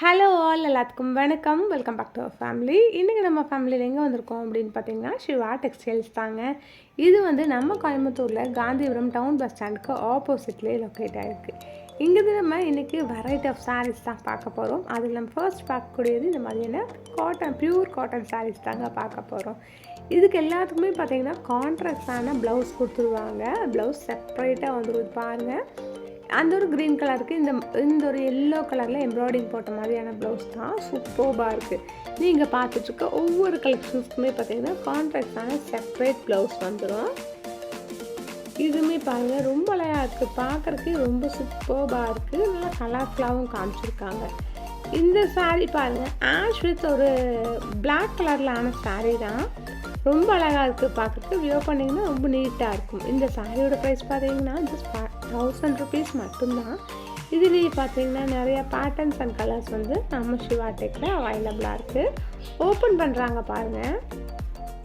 Hello all எல்லாத்துக்கும் வணக்கம். Welcome back to our family இன்றைக்கி நம்ம ஃபேமிலியில் எங்கே வந்திருக்கோம் அப்படின்னு பார்த்தீங்கன்னா சிவா டெக்ஸ்டைல்ஸ் தாங்க. இது வந்து நம்ம கோயம்புத்தூரில் காந்திபுரம் டவுன் பஸ் ஸ்டாண்டுக்கு ஆப்போசிட்லேயே லொக்கேட் ஆகிருக்கு இங்கேருந்து நம்ம இன்றைக்கி வெரைட்டி ஆஃப் சாரீஸ் தான் பார்க்க போகிறோம் அதில் நம்ம ஃபர்ஸ்ட் பார்க்கக்கூடியது இந்த மாதிரியான காட்டன் ப்யூர் காட்டன் சாரீஸ் தாங்க பார்க்க போகிறோம் இதுக்கு எல்லாத்துக்குமே பார்த்தீங்கன்னா கான்ட்ராக்டான ப்ளவுஸ் கொடுத்துருவாங்க. ப்ளவுஸ் செப்பரேட்டாக வந்துருது பாருங்கள் அந்த ஒரு க்ரீன் கலருக்கு இந்த இந்த ஒரு எல்லோ கலரில் எம்ப்ராய்டிங் போட்ட மாதிரியான ப்ளவுஸ் தான் சூப்பர்பாக இருக்குது நீங்கள் பார்த்துட்ருக்க ஒவ்வொரு கலெக்ஷன்ஸ்க்குமே பார்த்தீங்கன்னா கான்ட்ராக்டான செப்பரேட் ப்ளவுஸ் வந்துடும் இதுவுமே பாருங்கள் ரொம்ப அழகாக இருக்குது பார்க்குறதுக்கு ரொம்ப சூப்பர்பாக இருக்குது நல்லா கலர்ஃபுல்லாகவும் காமிச்சிருக்காங்க. இந்த சாரீ பாருங்கள் ஆஷ் வித் ஒரு பிளாக் கலரில் ஆன saree தான். ரொம்ப அழகாக இருக்குது பார்க்குறதுக்கு வியோ பண்ணிங்கன்னா ரொம்ப நீட்டாக இருக்கும். இந்த சாரியோட ப்ரைஸ் பார்த்தீங்கன்னா ஜஸ்ட் தௌசண்ட் ருபீஸ் மட்டும்தான். இதுலேயே பார்த்தீங்கன்னா நிறைய பேட்டர்ன்ஸ் அண்ட் கலர்ஸ் வந்து நம்ம சிவா டெக்கில் அவைலபிளாக இருக்குது ஓப்பன் பண்ணுறாங்க பாருங்கள்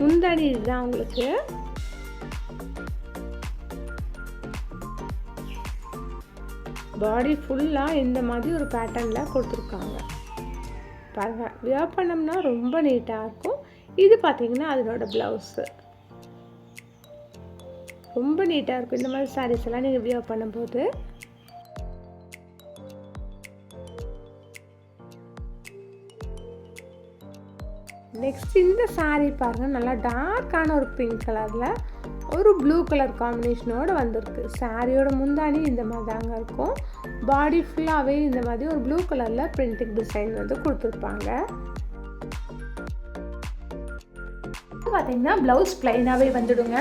முந்தாடி இதுதான் உங்களுக்கு. பாடி ஃபுல்லாக இந்த மாதிரி ஒரு பேட்டர்னில் கொடுத்துருக்காங்க. பாருங்கள் வியர் பண்ணோம்னா ரொம்ப நீட்டாக இருக்கும். இது பார்த்தீங்கன்னா அதனோட ப்ளவுஸு ரொம்ப நீட்டாக இருக்கும். இந்த மாதிரி சாரீஸ் எல்லாம் நீங்கள் வியர் பண்ணும்போது. நெக்ஸ்ட் இந்த saree பாருங்க நல்லா டார்க்கான ஒரு பிங்க் கலரில் ஒரு ப்ளூ கலர் காம்பினேஷனோட வந்திருக்கு. சாரியோட முந்தானி இந்த மாதிரி தாங்க இருக்கும். பாடி ஃபுல்லாகவே இந்த மாதிரி ஒரு ப்ளூ கலரில் பிரிண்டிங் டிசைன் வந்து கொடுத்துருப்பாங்க. பார்த்தீங்கன்னா ப்ளவுஸ் ப்ளைனாகவே வந்துடுங்க.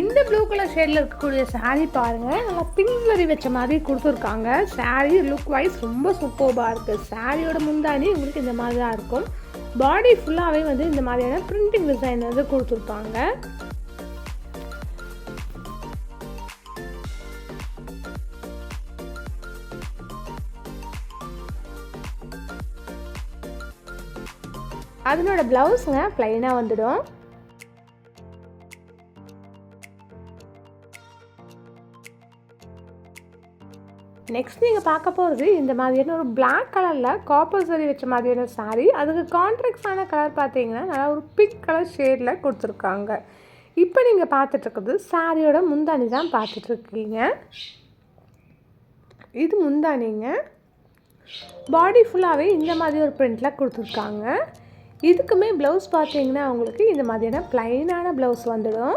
இந்த ப்ளூ கலர் ஷேடில் இருக்கக்கூடிய சாரீ பாருங்கள் நல்லா பிங்க் வச்ச மாதிரி கொடுத்துருக்காங்க. சாரீ லுக் வைஸ் ரொம்ப சூப்பர்பாக இருக்குது சாரியோட முந்தானி உங்களுக்கு இந்த மாதிரி தான் இருக்கும் பாடி ஃபுல்லாகவே வந்து இந்த மாதிரியான பிரிண்டிங் டிசைன் வந்து கொடுத்துருப்பாங்க. அதனோட ப்ளவுஸுங்க ப்ளைனாக வந்துடும். நெக்ஸ்ட் நீங்கள் பார்க்க போகிறது இந்த மாதிரியான ஒரு பிளாக் கலரில் காப்பர் சரி வச்ச மாதிரியான சாரீ அதுக்கு கான்ட்ராக்ட்ஸான கலர் பார்த்தீங்கன்னா நல்லா ஒரு பிங்க் கலர் ஷேடில் கொடுத்துருக்காங்க. இப்போ நீங்கள் பார்த்துட்ருக்குறது சாரியோட முந்தானி தான் பார்த்துட்ருக்கீங்க இது முந்தானிங்க பாடி ஃபுல்லாகவே இந்த மாதிரி ஒரு ப்ரிண்டில் கொடுத்துருக்காங்க. இதுக்குமே ப்ளவுஸ் பார்த்தீங்கன்னா அவங்களுக்கு இந்த மாதிரியான ப்ளைனான ப்ளவுஸ் வந்துடும்.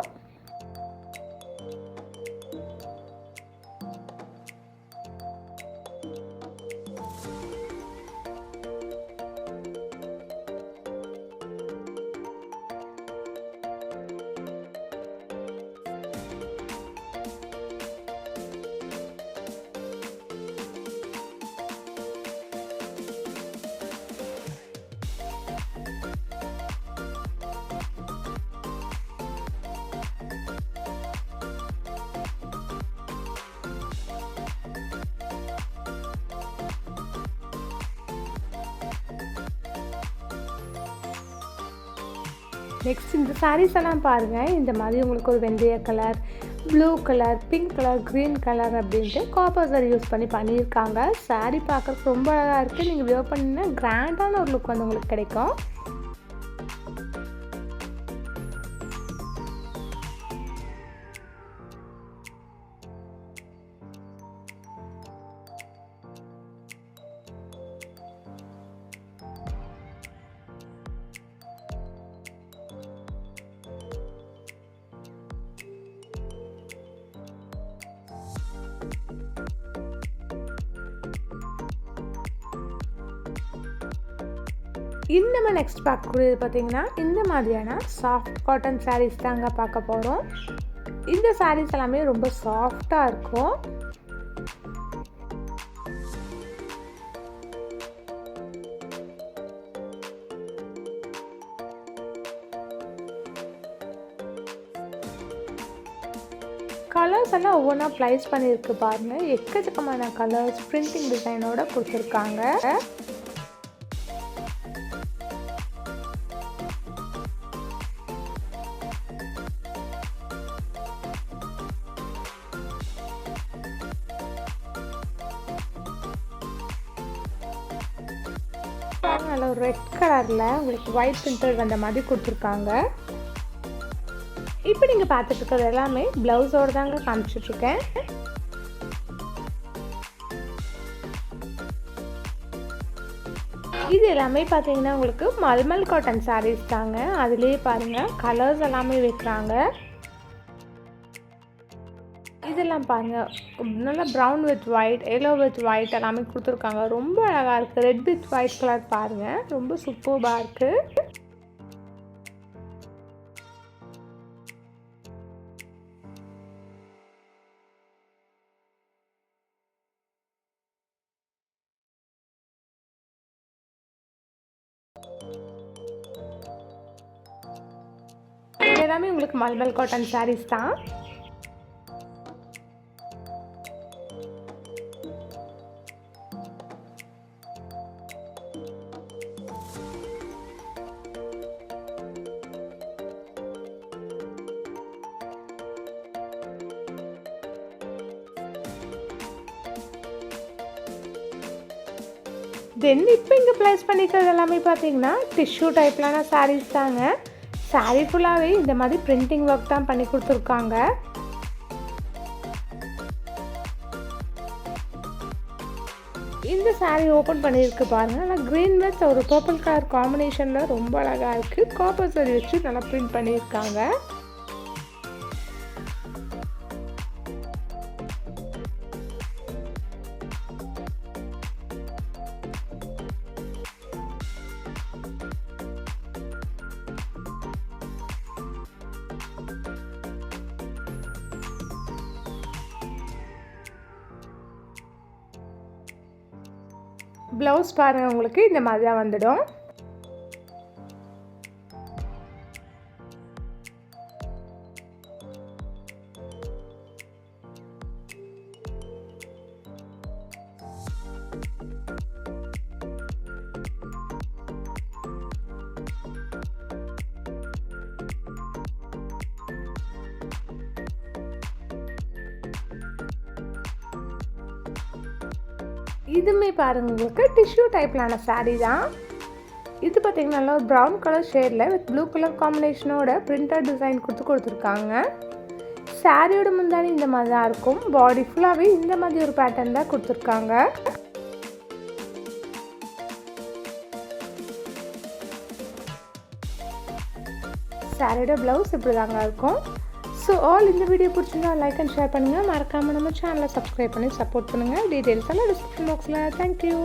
நெக்ஸ்ட் இந்த சாரீஸ் எல்லாம் பாருங்கள் இந்த மாதிரி உங்களுக்கு ஒரு வெந்தய colour blue colour pink colour green colour அப்படின்ட்டு காப்பர் சாரி யூஸ் பண்ணி பண்ணியிருக்காங்க. சாரீ பார்க்குறதுக்கு ரொம்ப அழகாக இருக்குது நீங்கள் வியர் பண்ணிங்கன்னா கிராண்டான ஒரு லுக் வந்து உங்களுக்கு கிடைக்கும். இன் நம்ம நெக்ஸ்ட் பார்க்கக்கூடியது பார்த்திங்கன்னா இந்த மாதிரியான சாஃப்ட் காட்டன் சாரீஸ் தாங்க பார்க்க போகிறோம் இந்த சாரீஸ் எல்லாமே ரொம்ப சாஃப்டாக இருக்கும். கலர்ஸ் எல்லாம் ஒவ்வொன்றா ப்ளைஸ் பண்ணியிருக்கு பாருங்கள் எக்கச்சக்கமான கலர்ஸ் பிரிண்டிங் டிசைனோட கொடுத்துருக்காங்க. அதில் ஒரு ரெட் கலரில் உங்களுக்கு ஒயிட் பிரிண்டட் வந்த மாதிரி கொடுத்துருக்காங்க. இப்போ நீங்கள் பார்த்துட்டு இருக்கிறது எல்லாமே ப்ளவுஸோடு தாங்க காமிச்சிட்ருக்கேன் இது எல்லாமே பார்த்தீங்கன்னா உங்களுக்கு மல்மல் காட்டன் சாரீஸ் தாங்க. அதுலேயே பாருங்கள் கலர்ஸ் எல்லாமே வைக்கிறாங்க. இதெல்லாம் பாருங்கள் நல்லா brown with white yellow with white எல்லாமே கொடுத்துருக்காங்க. ரொம்ப அழகாக இருக்குது ரெட் வித் ஒயிட் கலர் பாருங்கள் ரொம்ப சூப்பர்பாக இருக்குது எல்லாமே உங்களுக்கு மல்மல் காட்டன் சாரீஸ் தான். தென் இப்போ இங்கே ப்ளேஸ் பண்ணிக்கிறது எல்லாமே பார்த்தீங்கன்னா டிஷ்யூ டைப்லான சாரீஸ் தாங்க. சாரீ ஃபுல்லாகவே இந்த மாதிரி பிரிண்டிங் ஒர்க் தான் பண்ணி கொடுத்துருக்காங்க. இந்த சாரீ ஓப்பன் பண்ணியிருக்கு பாருங்க. நல்லா க்ரீன் வித் ஒரு பர்பிள் கலர் காம்பினேஷனில் ரொம்ப அழகாக இருக்குது காப்பர் சரி வச்சு நல்லா பிரிண்ட் பண்ணியிருக்காங்க. ப்ளவுஸ் பாருங்கள் உங்களுக்கு இந்த மாதிரி தான் வந்துடும். இதுவுமே பாருங்க உங்களுக்கு டிஷ்யூ டைப்பிலான சாரீ தான். இது பார்த்தீங்கன்னா நல்லா ஒரு ப்ரௌன் கலர் ஷேடில் வித் ப்ளூ கலர் காம்பினேஷனோட பிரிண்டட் டிசைன் கொடுத்து கொடுத்துருக்காங்க. சாரியோட முந்தானி இந்த மாதிரி தான் இருக்கும். பாடி ஃபுல்லாகவே இந்த மாதிரி ஒரு பேட்டர்ன் தான் கொடுத்துருக்காங்க. சாரியோட ப்ளவுஸ் இப்படி தாங்க இருக்கும். ஸோ ஆல் இந்த வீடியோ பிடிச்சிருந்தா லைக் அண்ட் ஷேர் பண்ணுங்கள் மறக்காமல் நம்ம சேனலை சப்ஸ்கிரைப் பண்ணி சப்போர்ட் பண்ணுங்கள் டீட்டெயில்ஸ் எல்லாம் டிஸ்கிரிப்ஷன் பாக்ஸில் தேங்க்யூ